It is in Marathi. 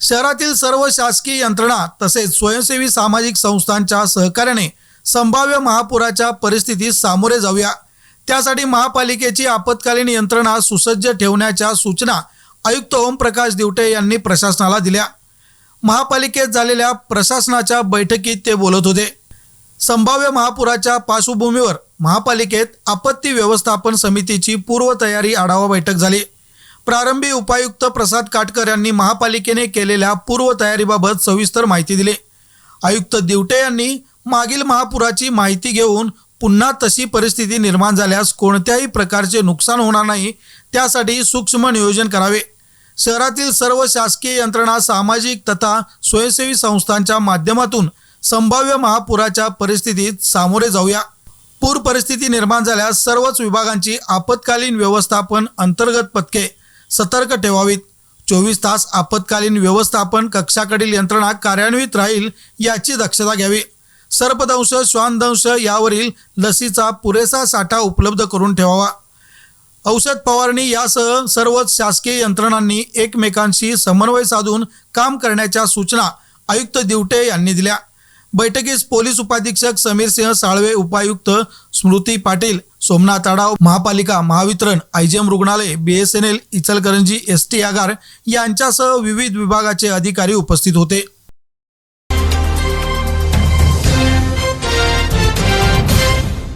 शहरातील सर्व शासकीय यंत्रणा तसेच स्वयंसेवी सामाजिक संस्थांच्या सहकार्याने संभाव्य महापुराच्या परिस्थितीस सामोरे जाऊया. त्यासाठी महापालिकेची आपत्कालीन यंत्रणा सुसज्ज ठेवण्याच्या सूचना आयुक्त ओमप्रकाश दिवटे यांनी प्रशासनाला दिल्या. महापालिकेत झालेल्या प्रशासनाच्या बैठकीत ते बोलत होते. संभाव्य महापुराच्या पार्श्वभूमीवर महापालिकेत आपत्ती व्यवस्थापन समितीची पूर्वतयारी आढावा बैठक झाली. प्रारंभी उपायुक्त प्रसाद काटकर यांनी महापालिकेने केलेल्या पूर्वतयारीबाबत सविस्तर माहिती दिली. आयुक्त दिवटे यांनी मागील महापुराची माहिती घेऊन पुन्हा तशी परिस्थिती निर्माण झाल्यास कोणत्याही प्रकारचे नुकसान होणार नाही त्यासाठी सूक्ष्म नियोजन करावे. शहरातील सर्व शासकीय यंत्रणा सामाजिक तथा स्वयंसेवी संस्थांच्या माध्यमातून संभाव्य महापुराच्या परिस्थितीत सामोरे जाऊया. पूर परिस्थिती निर्माण झाल्यास सर्वच विभागांची आपत्कालीन व्यवस्थापन अंतर्गत पथके सतर्क ठेवावीत. चोवीस तास आपत्कालीन व्यवस्थापन कक्षाकडील यंत्रणा कार्यान्वित राहील याची दक्षता घ्यावी. सर्पदंश श्वानदंश यावरील लसीचा पुरेसा साठा उपलब्ध करून ठेवावा. औषध फवारणी यासह सर्वच शासकीय यंत्रणांनी एकमेकांशी समन्वय साधून काम करण्याच्या सूचना आयुक्त दिवटे यांनी दिल्या. बैठकीस पोलीस उपाधीक्षक समीर सिंह साळवे उपायुक्त स्मृती पाटील सोमनाथ तडाव महापालिका महावितरण आयजीएम रुग्णालय बीएसएनएल इचलकरंजी एस टी आगार यांच्यासह विविध विभागाचे अधिकारी उपस्थित होते.